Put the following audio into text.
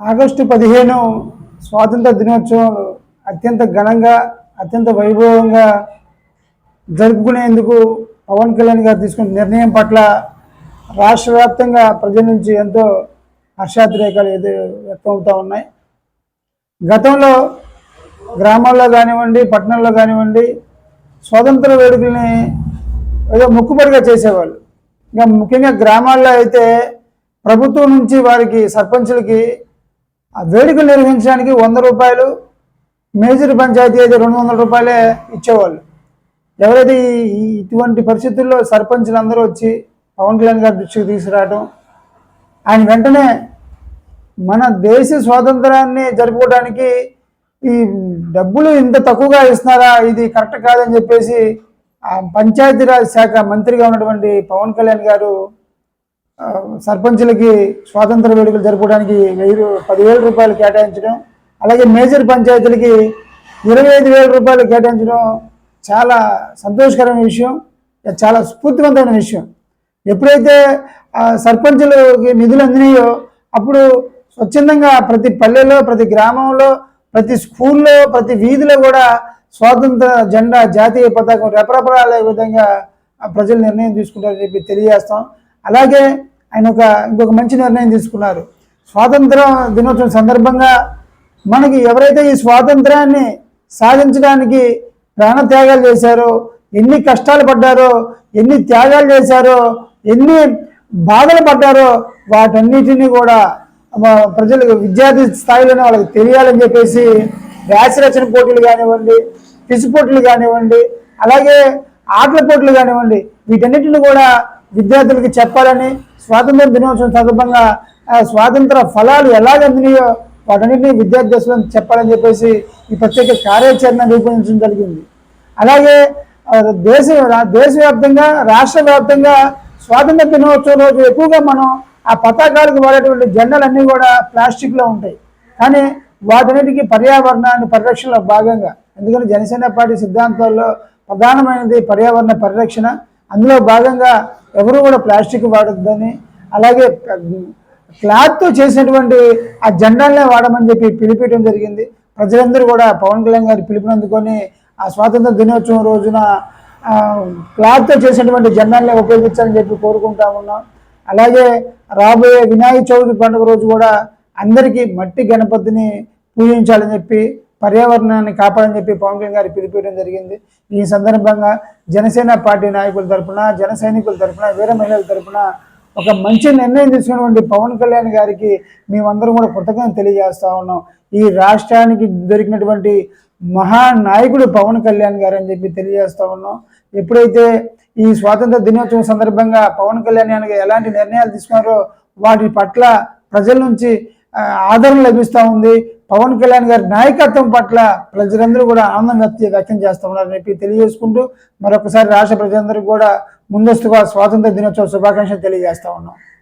August పదిహేను స్వాతంత్ర దినోత్సవం అత్యంత ఘనంగా అత్యంత వైభవంగా జరుపుకునేందుకు పవన్ కళ్యాణ్ గారు తీసుకున్న నిర్ణయం పట్ల రాష్ట్ర వ్యాప్తంగా ప్రజల నుంచి ఎంతో హర్షాతిరేకాలు ఎదు వ్యక్తమవుతూ ఉన్నాయి. గతంలో గ్రామాల్లో కానివ్వండి పట్టణంలో కానివ్వండి స్వాతంత్ర వేడుకల్ని ఏదో ముక్కుబడిగా చేసేవాళ్ళు. ఇంకా ముఖ్యంగా గ్రామాల్లో అయితే ప్రభుత్వం నుంచి వారికి సర్పంచులకి ఆ వేడుకలు నిర్వహించడానికి వంద రూపాయలు మేజర్ పంచాయతీ అయితే రెండు వందల రూపాయలే ఇచ్చేవాళ్ళు. ఎవరైతే ఈ- ఇటువంటి పరిస్థితుల్లో సర్పంచులు అందరూ వచ్చి పవన్ కళ్యాణ్ గారి దృష్టికి తీసుకురావడం ఆయన వెంటనే మన దేశ స్వాతంత్రాన్ని జరుపుకోవడానికి ఈ డబ్బులు ఇంత తక్కువగా ఇస్తున్నారా ఇది కరెక్ట్ కాదని చెప్పేసి ఆ పంచాయతీరాజ్ శాఖ మంత్రిగా ఉన్నటువంటి పవన్ కళ్యాణ్ గారు సర్పంచులకి స్వాతంత్ర వేడుకలు జరపడానికి వెయ్యి పదివేల రూపాయలు కేటాయించడం అలాగే మేజర్ పంచాయతీలకి ఇరవై ఐదు వేల రూపాయలు కేటాయించడం చాలా సంతోషకరమైన విషయం. చాలా స్ఫూర్తివంతమైన విషయం. ఎప్పుడైతే సర్పంచులకి నిధులు అందినాయో అప్పుడు స్వచ్ఛందంగా ప్రతి పల్లెలో ప్రతి గ్రామంలో ప్రతి స్కూల్లో ప్రతి వీధిలో కూడా స్వాతంత్ర జెండా జాతీయ పతాకం రెపరెపరాలే విధంగా ప్రజలు నిర్ణయం తీసుకుంటారని చెప్పి తెలియజేస్తాం. అలాగే ఆయన ఒక ఇంకొక మంచి నిర్ణయం తీసుకున్నారు. స్వాతంత్ర దినోత్సవం సందర్భంగా మనకి ఎవరైతే ఈ స్వాతంత్రాన్ని సాధించడానికి ప్రాణత్యాగాలు చేశారో ఎన్ని కష్టాలు పడ్డారో ఎన్ని త్యాగాలు చేశారో ఎన్ని బాధలు పడ్డారో వాటన్నిటిని కూడా ప్రజలకు విద్యార్థి స్థాయిలోనే వాళ్ళకి తెలియాలని చెప్పేసి వ్యాసరచన పోటీలు కానివ్వండి పిసి పోటీలు కానివ్వండి అలాగే ఆటల పోటీలు కానివ్వండి వీటన్నిటిని కూడా విద్యార్థులకి చెప్పాలని స్వాతంత్ర దినోత్సవం సందర్భంగా స్వాతంత్ర ఫలాలు ఎలాగ అందినాయో వాటన్నింటినీ విద్యార్థులను చెప్పాలని చెప్పేసి ఈ ప్రత్యేక కార్యాచరణ రూపొందించడం జరిగింది. అలాగే దేశ దేశవ్యాప్తంగా రాష్ట్ర వ్యాప్తంగా స్వాతంత్ర దినోత్సవం రోజు ఎక్కువగా మనం ఆ పతాకాలకు వాడేటువంటి జెండాలన్నీ కూడా ప్లాస్టిక్లో ఉంటాయి. కానీ వాటన్నిటికీ పర్యావరణాన్ని పరిరక్షణలో భాగంగా ఎందుకంటే జనసేన పార్టీ సిద్ధాంతాల్లో ప్రధానమైనది పర్యావరణ పరిరక్షణ. అందులో భాగంగా ఎవరు కూడా ప్లాస్టిక్ వాడొద్దని అలాగే క్లాత్తో చేసినటువంటి ఆ జెండాలనే వాడమని చెప్పి పిలిపించడం జరిగింది. ప్రజలందరూ కూడా పవన్ కళ్యాణ్ గారి పిలుపునందుకొని ఆ స్వాతంత్ర దినోత్సవం రోజున క్లాత్తో చేసినటువంటి జెండాలనే ఉపయోగించాలని చెప్పి కోరుకుంటా ఉన్నాం. అలాగే రాబోయే వినాయక చవితి పండుగ రోజు కూడా అందరికీ మట్టి గణపతిని పూజించాలని చెప్పి పర్యావరణాన్ని కాపాడని చెప్పి పవన్ కళ్యాణ్ గారు పిలిపించడం జరిగింది. ఈ సందర్భంగా జనసేన పార్టీ నాయకుల తరఫున జన సైనికుల తరఫున వీర మహిళల తరఫున ఒక మంచి నిర్ణయం తీసుకున్నటువంటి పవన్ కళ్యాణ్ గారికి మేమందరం కూడా కృతజ్ఞత తెలియజేస్తా ఉన్నాం. ఈ రాష్ట్రానికి దొరికినటువంటి మహానాయకుడు పవన్ కళ్యాణ్ గారు అని చెప్పి తెలియజేస్తా ఉన్నాం. ఎప్పుడైతే ఈ స్వాతంత్ర దినోత్సవం సందర్భంగా పవన్ కళ్యాణ్ గారు ఎలాంటి నిర్ణయాలు తీసుకున్నారో వాటి పట్ల ప్రజల నుంచి ఆదరణ లభిస్తూ ఉంది. పవన్ కళ్యాణ్ గారి నాయకత్వం పట్ల ప్రజలందరూ కూడా ఆనందం వ్యక్తి వ్యక్తం చేస్తూ ఉన్నారని చెప్పి తెలియజేసుకుంటూ మరొకసారి రాష్ట్ర ప్రజలందరూ కూడా ముందస్తుగా స్వాతంత్ర దినోత్సవ శుభాకాంక్షలు తెలియజేస్తా ఉన్నాం.